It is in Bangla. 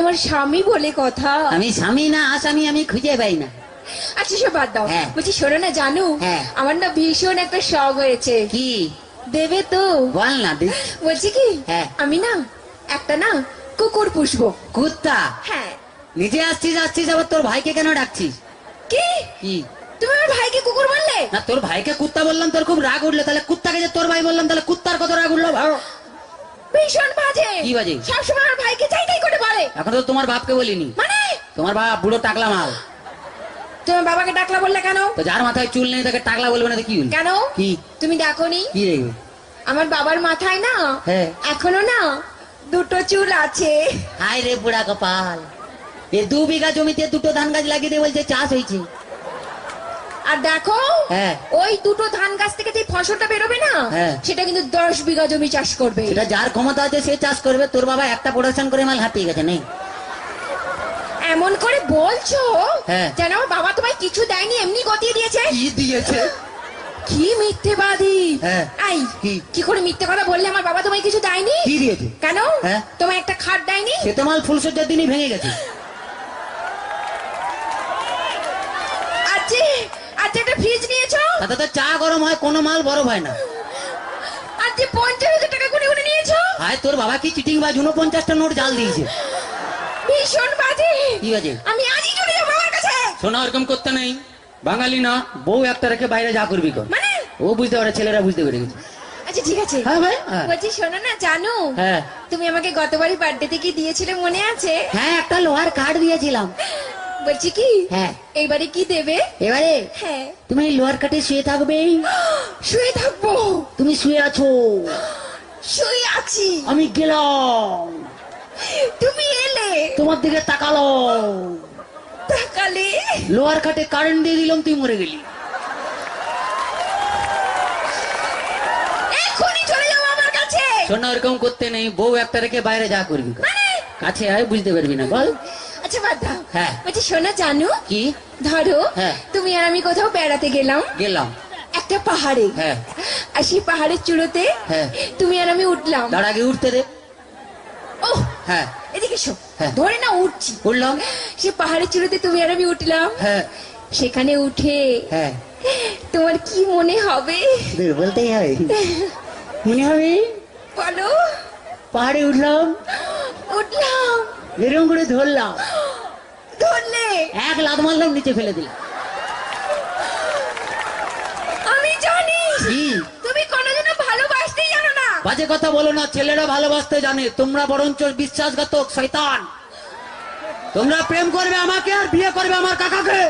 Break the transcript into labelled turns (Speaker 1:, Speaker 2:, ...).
Speaker 1: আমার স্বামী বলে কথা।
Speaker 2: আমি স্বামী না আসামি আমি খুঁজে পাই না।
Speaker 1: আচ্ছা সব বাদ দাও।
Speaker 2: হ্যাঁ।
Speaker 1: বলছি শোনো না জানু
Speaker 2: হ্যাঁ।
Speaker 1: আমার না ভীষণ একটা শখ হয়েছে।
Speaker 2: কি?
Speaker 1: দেবে তো।
Speaker 2: বল না দি।
Speaker 1: বলছি কি?
Speaker 2: হ্যাঁ।
Speaker 1: আমি না একটা না কুকুর পুষবো।
Speaker 2: কুত্তা?
Speaker 1: হ্যাঁ।
Speaker 2: নিজে আসছিস আসছিস আবার তোর ভাইকে কেন ডাকছিস?
Speaker 1: কি?
Speaker 2: কি?
Speaker 1: তুমি আমার ভাইকে কুকুর বললে?
Speaker 2: না তোর ভাইকে কুত্তা বললাম তোর খুব রাগ উঠল। তাহলে কুত্তাকে যে তোর ভাই বললাম তাহলে কুত্তার কত রাগ উঠল ভালো
Speaker 1: ভীষণ বাজে।
Speaker 2: কি বাজে?
Speaker 1: সবসময় আমার ভাইকে চাই তাই করে বলে
Speaker 2: এখন তো তোমার বাপকে বলিনি।
Speaker 1: মানে?
Speaker 2: তোমার বাপ বুড়ো টাকলা মাল।
Speaker 1: তুমি বাবাকে টাকলা বললে কেন?
Speaker 2: তো যার মাথায় চুল নেই তাকে টাকলা বলবে না তো কি
Speaker 1: কেন?
Speaker 2: কি?
Speaker 1: তুমি দেখো নি
Speaker 2: কি রে?
Speaker 1: আমার বাবার মাথায় না?
Speaker 2: হ্যাঁ।
Speaker 1: এখনও না? দুটো চুল আছে।
Speaker 2: হায় রে বুড়া কপাল এ দু বিঘা জমিতে দুটো ধান গাছ লাগিয়ে দিয়ে বলছে চাষ হয়েছে।
Speaker 1: আর দেখো
Speaker 2: হ্যাঁ।
Speaker 1: ওই দুটো ধান গাছ থেকে যে ফসলটা বেরোবে না
Speaker 2: হ্যাঁ।
Speaker 1: সেটা কিন্তু দশ বিঘা জমি চাষ করবে
Speaker 2: সেটা যার ক্ষমতা আছে সে চাষ করবে তোর বাবা একটা প্রোডাকশন করে মাল হাঁপিয়ে গেছে নেই
Speaker 1: এমন করে বলছো
Speaker 2: হ্যাঁ।
Speaker 1: যেন আমার বাবা তোমায় কিছু দেয়নি এমনি গতিয়ে দিয়েছে
Speaker 2: কি দিয়েছে
Speaker 1: কি মিথ্যেবাদী
Speaker 2: হ্যাঁ।
Speaker 1: আই
Speaker 2: কি?
Speaker 1: কি করে মিথ্যে কথা বললে আমার বাবা তোমায় কিছু দেয়নি
Speaker 2: কি দিয়েছে
Speaker 1: কেন
Speaker 2: হ্যাঁ।
Speaker 1: তোমায় একটা খাট দেয়নি
Speaker 2: সে তো মাল ফুলসজ্জার দিনই ভেঙে গেছে তো চা গরম হয় কোনো মাল বরফ হয় না।
Speaker 1: আজকে পঞ্চাশ হাজার টাকা গুনে গুনে নিয়েছো?
Speaker 2: হায় তোর বাবা কি চিটিং বা উনপঞ্চাশটা নোট জাল দিয়েছে।
Speaker 1: ভীষণ বাজে।
Speaker 2: কি বাজে?
Speaker 1: আমি আজই চলে যাব বাবার কাছে।
Speaker 2: শোনা ওরকম করতে নেই। বাঙালি না বউ একটা রেখে বাইরে যা করবি কর।
Speaker 1: মানে?
Speaker 2: ও বুঝতে পারে ছেলেরা বুঝতে পেরে গেছে।
Speaker 1: আচ্ছা ঠিক আছে।
Speaker 2: হ্যাঁ ভাই হ্যাঁ।
Speaker 1: বলছি শোনো না জানো?
Speaker 2: হ্যাঁ।
Speaker 1: তুমি আমাকে গতবারই বার্থডেতে কি দিয়েছিলে মনে আছে?
Speaker 2: হ্যাঁ একটা লোহার কার্ড দিয়েছিলাম।
Speaker 1: বলছি কি?
Speaker 2: হ্যাঁ।
Speaker 1: এইবারে কি দেবে?
Speaker 2: এবারে?
Speaker 1: হ্যাঁ।
Speaker 2: তুমি লোহার কাটে শুয়ে থাকবে।
Speaker 1: শুয়ে থাকব।
Speaker 2: তুমি শুয়ে আছো।
Speaker 1: শুয়ে আছি।
Speaker 2: আমি গেলাম।
Speaker 1: তুমি এলে।
Speaker 2: তোমার দিকে তাকালো।
Speaker 1: তাকালে?
Speaker 2: লোহার কাটে কারেন্ট দিয়ে দিলাম তুই মরে গেলি।
Speaker 1: এখনই চলে যাব আমার কাছে।
Speaker 2: শোনা ওরকম করতে নেই। বউ একটা রেখে বাইরে যা করবি।
Speaker 1: মানে?
Speaker 2: কাছে আয় বুঝতে পারবি না। বল।
Speaker 1: আচ্ছা বাদ। দাও
Speaker 2: হ্যাঁ।
Speaker 1: বলছি শোনো জানো
Speaker 2: কি?
Speaker 1: ধরো
Speaker 2: হ্যাঁ।
Speaker 1: তুমি আর আমি কোথাও বেড়াতে গেলাম।
Speaker 2: গেলাম।
Speaker 1: একটা পাহাড়ে।
Speaker 2: হ্যাঁ।
Speaker 1: আর সেই পাহাড়ের চূড়োতে
Speaker 2: হ্যাঁ।
Speaker 1: তুমি আর আমি উঠলাম।
Speaker 2: তার আগে উঠতে দে।
Speaker 1: ও
Speaker 2: হ্যাঁ।
Speaker 1: এদিকে
Speaker 2: হ্যাঁ।
Speaker 1: ধরে না উঠছি।
Speaker 2: উঠলাম।
Speaker 1: সে পাহাড়ের চূড়োতে তুমি আর আমি উঠলাম।
Speaker 2: হ্যাঁ।
Speaker 1: সেখানে উঠে
Speaker 2: হ্যাঁ।
Speaker 1: তোমার কি মনে হবে?
Speaker 2: দূর বলতেই হবে মনে হবে?
Speaker 1: বলো।
Speaker 2: পাহাড়ে উঠলাম।
Speaker 1: উঠলাম।
Speaker 2: এরকম করে ধরলাম।
Speaker 1: ধরলে
Speaker 2: এক লাদ মারলাম নিচে ফেলে দিলাম।
Speaker 1: আমি জানি। তুমি কোনোদিনও ভালোবাসতেই জানো না।
Speaker 2: বাজে কথা বলো না ছেলেরা ভালোবাসতে জানে। তোমরা বরঞ্চ বিশ্বাসঘাতক শৈতান তোমরা প্রেম করবে আমাকে আর বিয়ে করবে আমার কাকাকে।